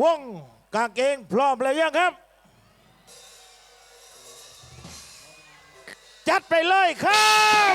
วงกางเกงพร้อมเลยยังครับ จัดไปเลยครับ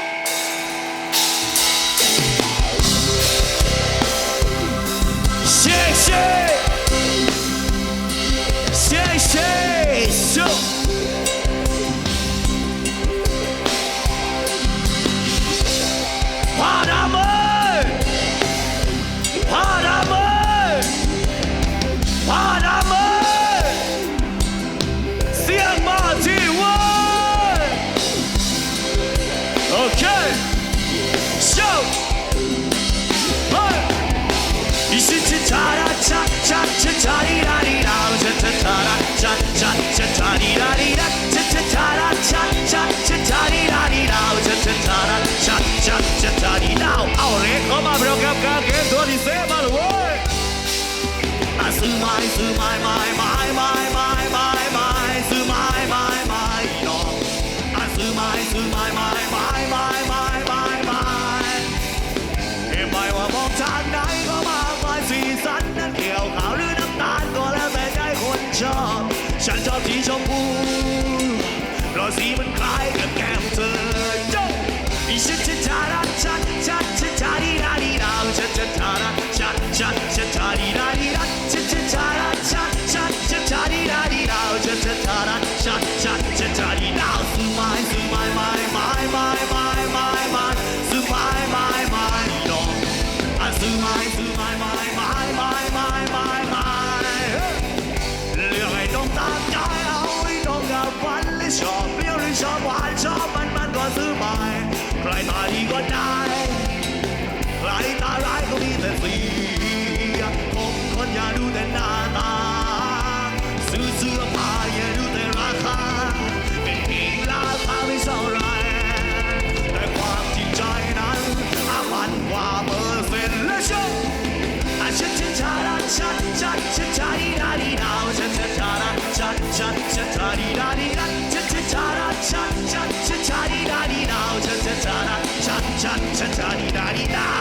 ซื้อไม้ไม้ไม้ไม้ไม้ไม้ไม้ซื้อไม้ไม้ไม้ดอมอะซื้อไม้ซื้อไม้ไม้ไม้ไม้ไม้ไม้ไม้เอ็มไมว่ามองจากไหนก็มาไม้สีสันนั้นเขียวขาวหรือน้ำตาลก็แล้วแต่ใจคนชอบ ฉันชอบสีชมพูเพราะสีมันคล้ายกับแก้มเธอโจ้อีฉันฉันชาราชันชันชันชาดีดาดีดาวฉันชันชาราชันชัน die. Light, light, light, leave and leave. シャリラリ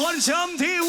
Kwon Seom Tim.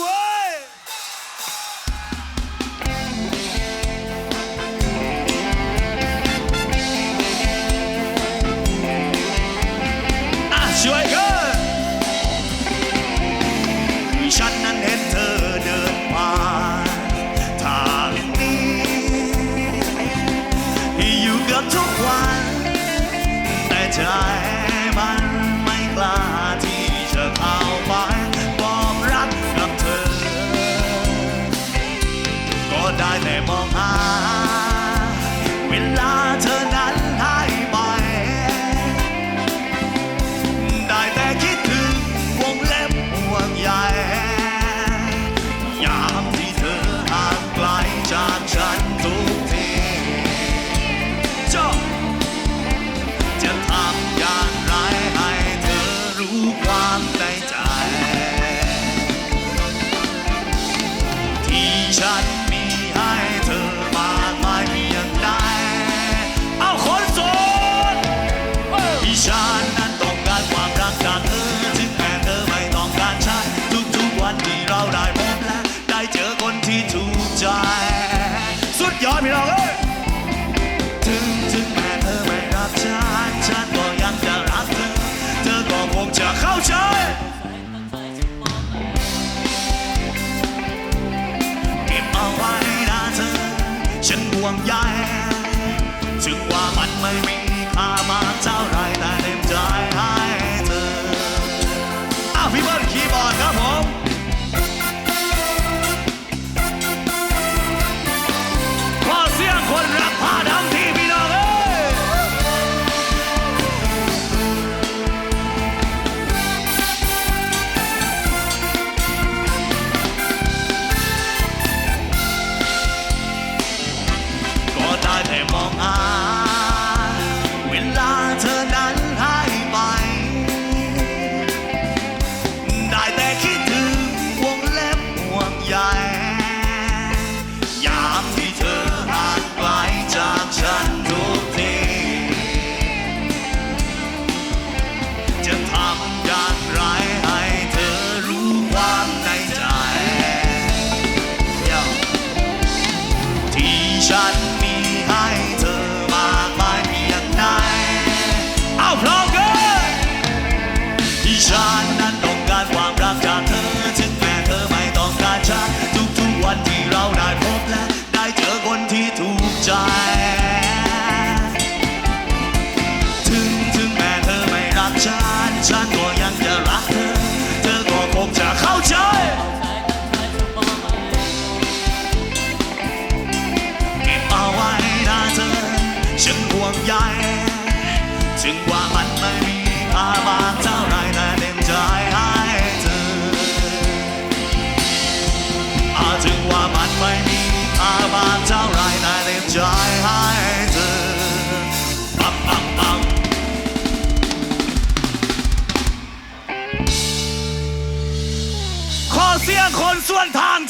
วงใย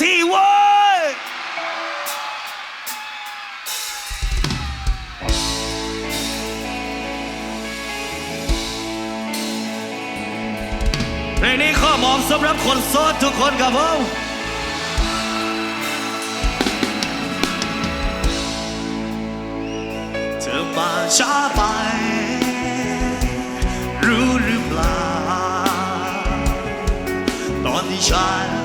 ทีเว้ยเพลงนี้ข้อมองสำหรับคนโซดทุกคนครับผมเธอมาช้าไป รู้หรือเปล่า ตอนที่ฉัน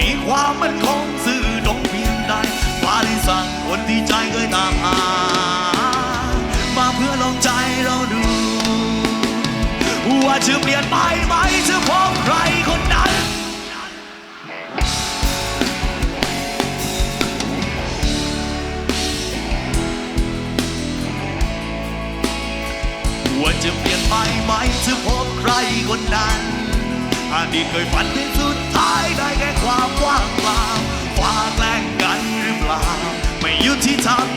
มีความมั่นคงสื่อตรงเพียงใดฟ้าได้สั่งคนที่ใจเคยตามหา มาเพื่อลองใจเราดู ว่าจะเปลี่ยนไปไหมจะพบใครคนนั้นว่าจะเปลี่ยนไปไหมจะพบใครคนนั้นอดีตเคยฝันถึงสุด ได้แค่ความว่างเปล่าวาาแกล้งกันหรือเปล่า ไม่อยู่ที่ทำ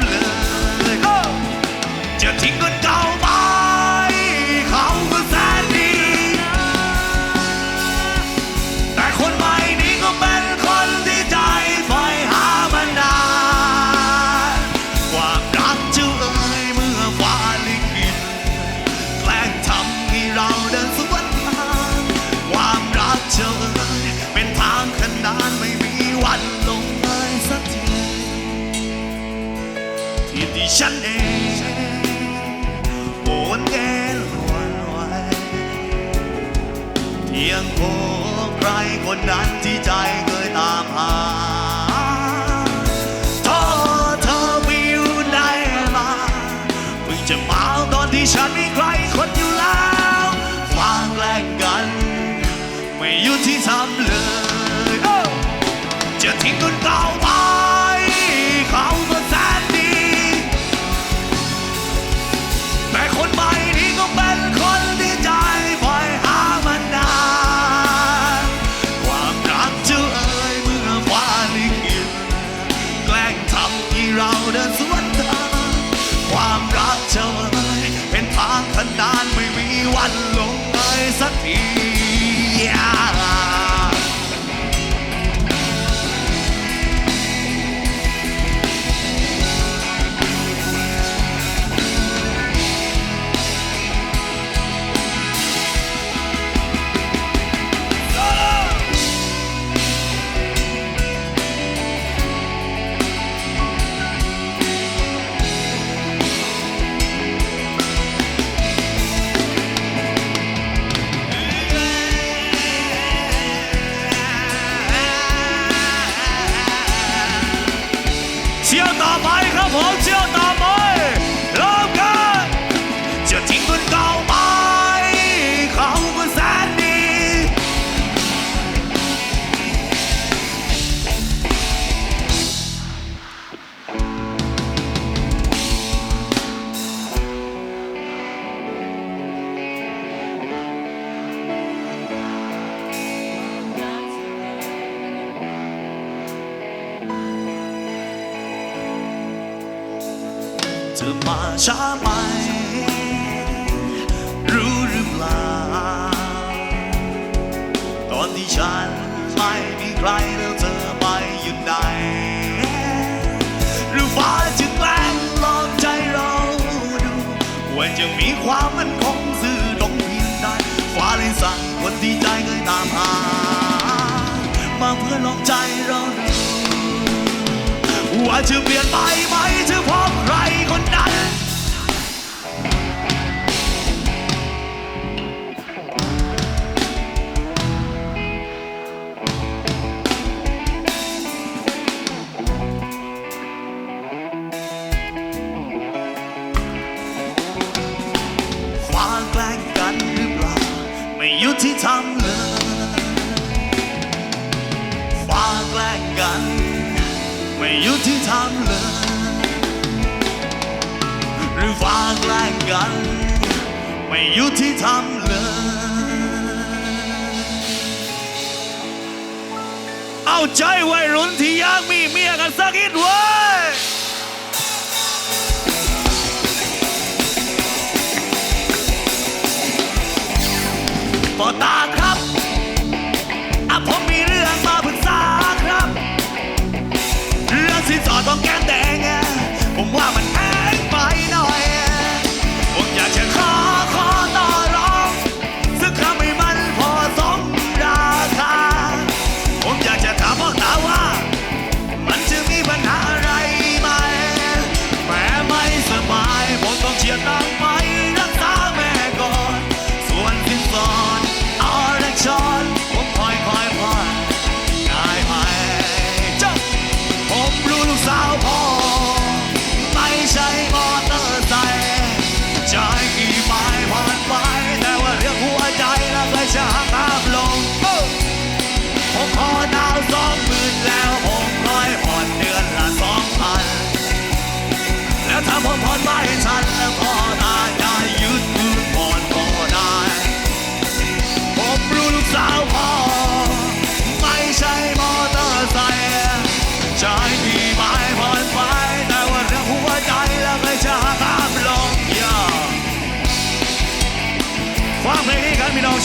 ฉันเองโอนแกลวนไหวเพียงโอใครคนนั้น นานไม่มีวันลงเอสักที ช้าไหรู้หรือเปล่า ตอนที่ฉันไม่มีใครแล้วเธอไปอยู่ไหนหรือฟ้าจะแกล้งหลอกใจเราดู ว่าจะมีความมั่นคงซื่อตรงเพียงใดฟ้าเลยสั่งคนที่ใจเคยตามหา มาเพื่อลองใจเราดูว่าจะเปลี่ยนไปไหมเธพอ Chơi.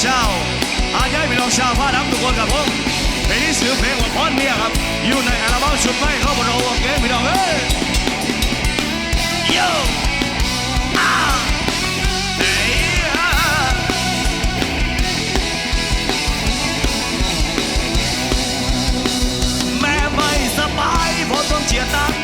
ชาวอาใจพี่น้องชาวผ้าดำทุกคนครับผมเพลงนี้ซื้อเพลงว่าพอนเนี่ยครับ อยู่ในอัลบั้มชุดใหม่เขาบอกเราโอเคพี่น้องเอ้ยโย่เฮ้ยแม่ไม่สบายผมต้องเจียตัง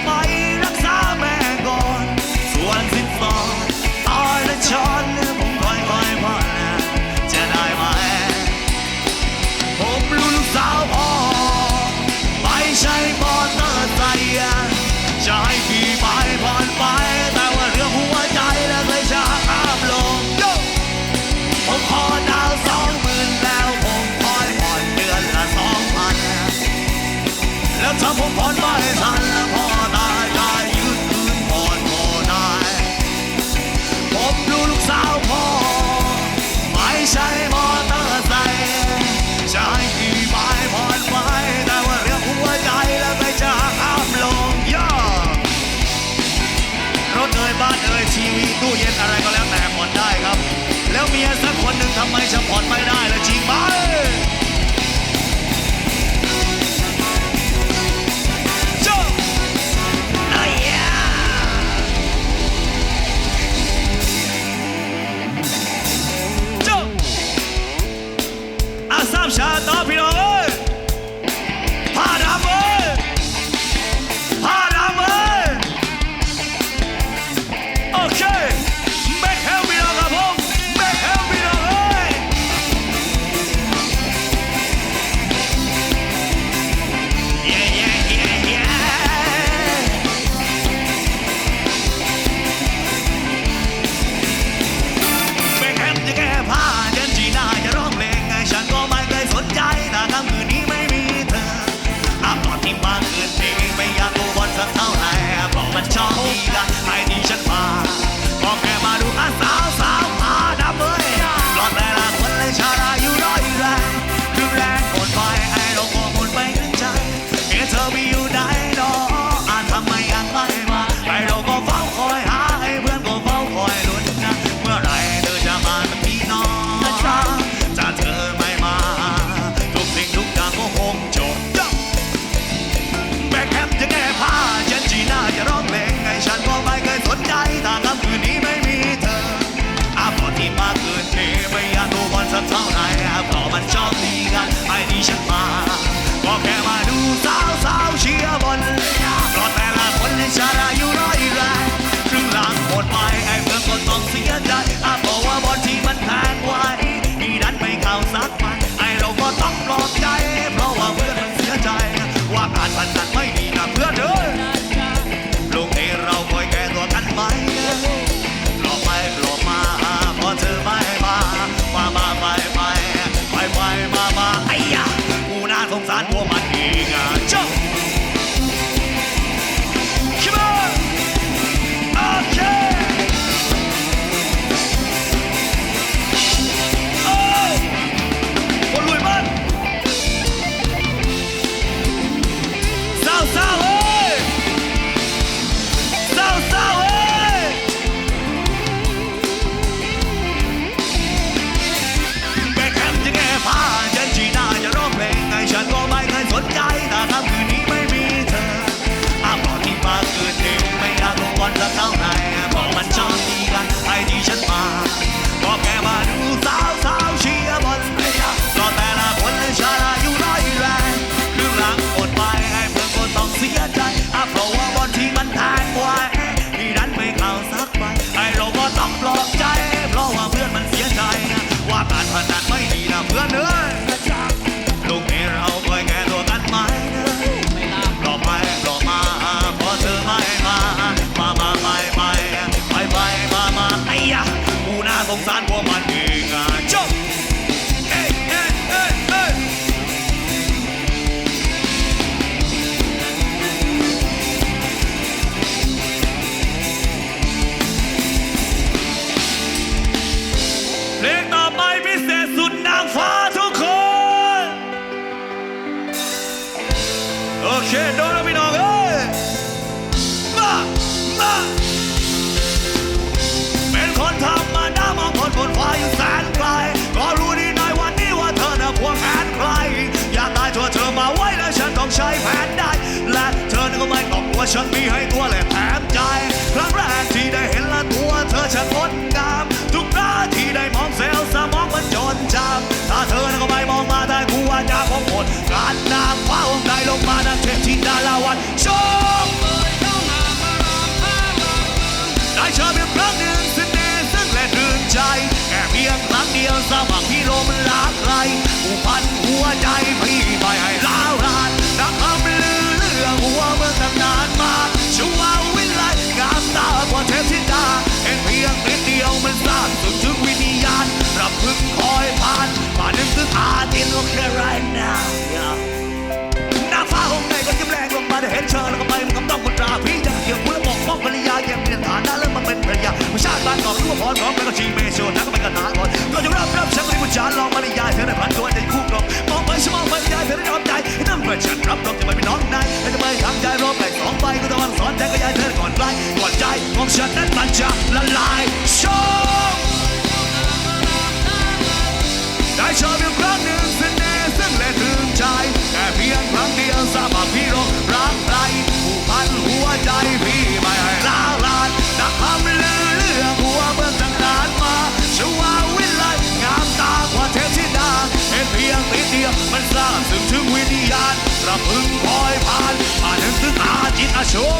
ไม่จะผ่อนไม่ได้ ว่าฉันมีให้ตัวและแถมใจ ครั้งแรกที่ได้เห็นละตัวเธอฉันงดงาม ทุกคราที่ได้มองเซลสมองมันจนจำถ้าเธอนั้นก็ไม่มองมาได้กูว่าจะพบหมดการน้ำฟ้าองค์ใดลงมาดังเทพธิดาลาวันชมได้เชิญเพียงครั้งหนึ่งเสน่ห์ซึ่งและดึงใจแค่เพียงครั้งเดียวสว่างพี่ลมหลากไหลผูกพันหัวใจ right now หน้าฟ้าห้องในก็ยิ้มแรงลงมาได้เห็นเธอแล้วก็ไปมันก็ต้องคนตราพี่จะเกี่ยวคุณแล้วบอกมอบภรรยาเยี่ยมเรียนฐานะแล้วมันเป็นภรรยาผู้ชาตบานกอนรู้ว่าพรพร้อมไปก็ชีเมโซนักก็ไปกันหาก่อนก็จะรับรับฉันไม่ผู้ชายลองมาได้ยายเธอในพันตัวได้คู่กรองมองไปสมองไปยายเธอได้ยอมใจนั่นเมื่อฉันรับรองจะไม่เป็นน้องนายจะไม่ทงใจรอไปสองใบก็ตะวันสอนแต่ก็ยายเธอก่อนไล่ก่อนใจของฉันนั้นมันจะละลายโชว์ I shall be あしょうもい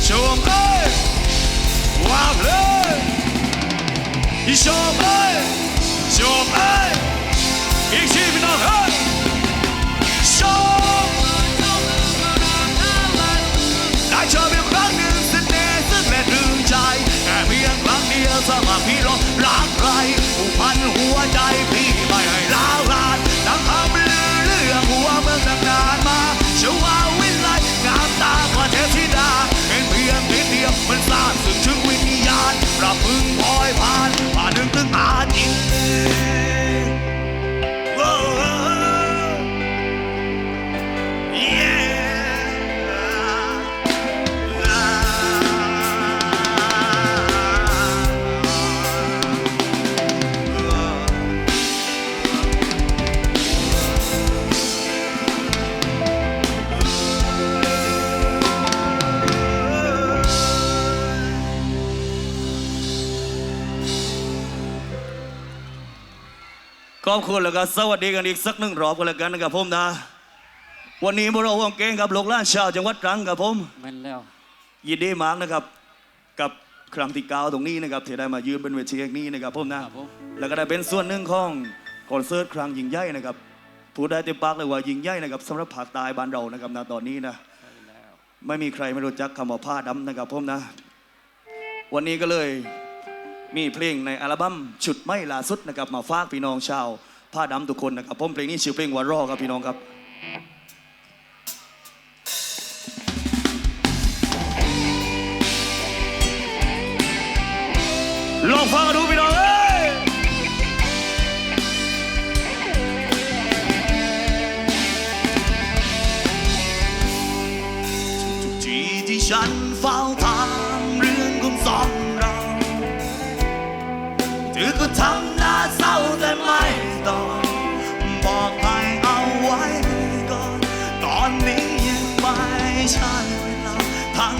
しょうもいわぶいしょうもいしょうもい生きるの ขอบคุณแล้วก็สวัสดีกันอีกสักหนึ่งรอบกันแล้วกันนะครับผมนะ วันนี้พวกเราวงเก่งกับลูกหล้านชาวจังหวัดตรังครับผมแม่นแล้ว ยินดีมากนะครับ กับครั้งที่เก้าตรงนี้นะครับที่ได้มายืนบนเวทีแห่งนี้นะครับผมนะครับผม แล้วก็ได้เป็นส่วนหนึ่งของคอนเสิร์ตครั้งยิ่งใหญ่นะครับพูดได้เต็มปากเลยว่ายิ่งใหญ่นะครับสำหรับภาคใต้บ้านเรานะครับณตอนนี้นะใช่แล้วไม่มีใครไม่รู้จักคำว่าผ้าดำนะครับผมนะ วันนี้ก็เลยมีเพลงในอัลบั้มชุดไม่ล่าสุดนะครับมาฝากพี่น้องชาว ผ้าดำทุกคนนะครับผมเพลงนี้ชื่อเพลงว่ารอครับพี่น้องครับลองฟังดูพี่น้องเอ้ยทุกทีที่ฉันเฝ้าถามเรื่องของสองเราเธอก็ทำ ตอบบอกให้เอาไว้ก่อน ตอนนี้ยังไม่ใช่เวลาทั้ง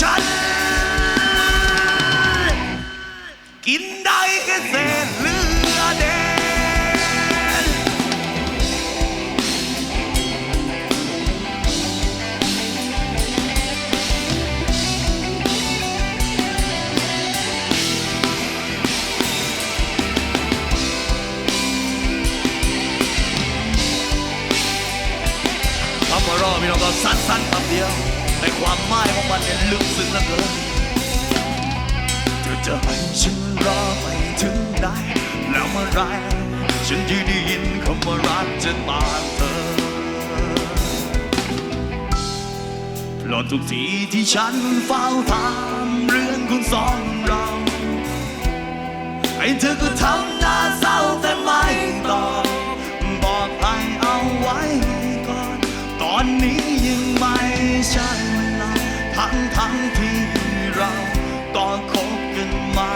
ฉัน กินได้แค่เศษเลือเด่นคำว่ารอพี่น้องก็สั้นๆคำเดียว ความหมายของมันเนี่ยลึกซึ้งเหลือเกินเธอจะให้ฉันรอไปถึงไหนแล้วเมื่อไรฉันจะได้ยินคำว่ารักจากปากเธอเพราะทุกทีที่ฉันเฝ้าถามเรื่องของสองเราไอ้เธอก็ทำหน้าเศร้าแต่ไม่ตอบบอกให้เอาไว้ก่อน ตอนนี้ยังไม่ใช่ ทั้งที่เราก็คบกันมา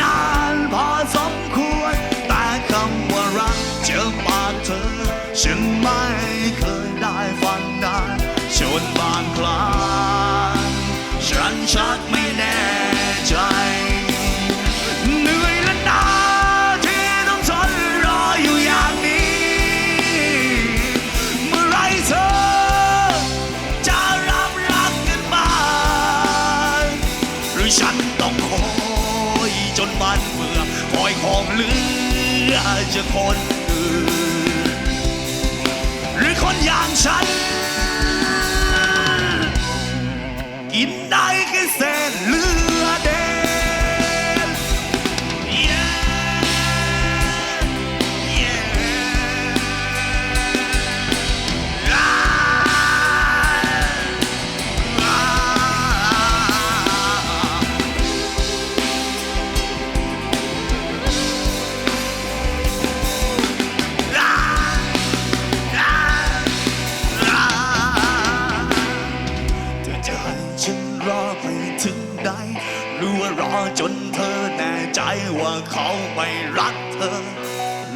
นานพอสมควร แต่คำว่ารักเจอปากเธอ ฉันไม่เคยได้ฟังนานจนบางครั้งฉันชักไม่ ต้องคอยจนบ้านเบื่อคอยของเหลือจะคนอื่นหรือคนอย่างฉัน กินได้แค่เศษเหลือ จนเธอแน่ใจว่าเขาไม่รักเธอ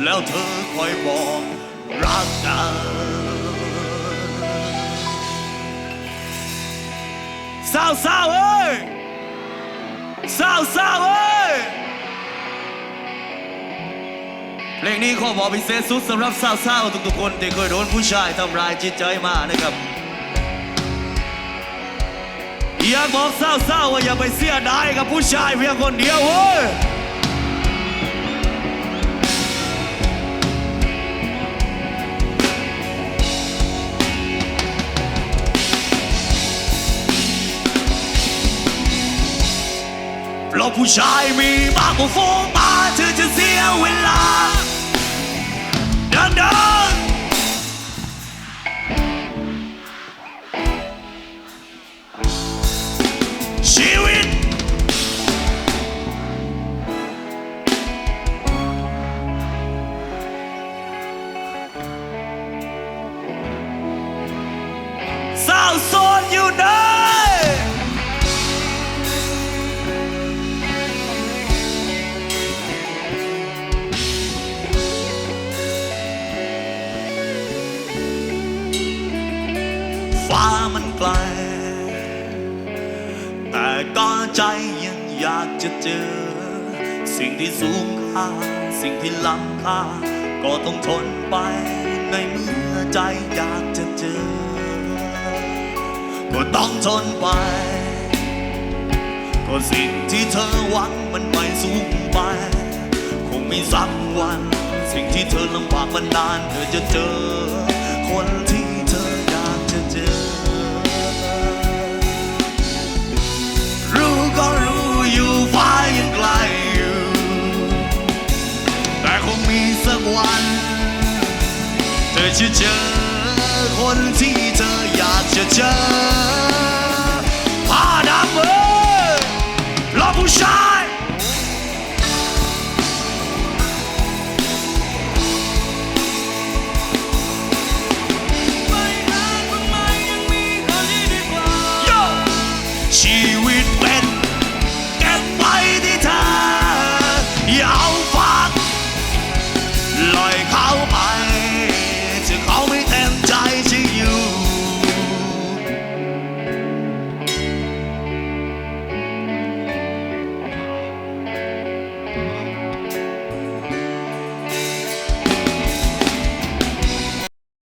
แล้วเธอคอยบอกรักกันสาวสาวเอ้ยสาวสาวเอ้ยเพลงนี้ขอบอกพิเศษสุดสำหรับสาวๆทุกๆคนที่เคยโดนผู้ชายทำร้ายจิตใจมานะครับ อยากบอกสาๆว่าอย่าไปเสียดายกับผู้ชายเพียงคนเดียวเว้ยเราผู้ชายมีมากกว่าโฟงมาเธอจะเสียเวลาเดินเดิน อยู่ไหนฟ้ามันไกล แต่ก็ใจยังอยากจะเจอ สิ่งที่สูงค่า สิ่งที่ล้ำค่า ก็ต้องทนไปในเมื่อใจอยากจะเจอ ก็ต้องทนไป ก็สิ่งที่เธอหวังมันไม่สูงไป คงไมีสักวัน สิ่งที่เธอลำบากมานาน เธอจะเจอ คนที่เธออยากจะเจอ รู้ก็รู้อยู่ฟ้ายังไกลอยู่ แต่คงมีสักวัน เธอจะเจอ คนที่เธออยากจะเจอผ้าดำเอ้ยรอผู้ชาย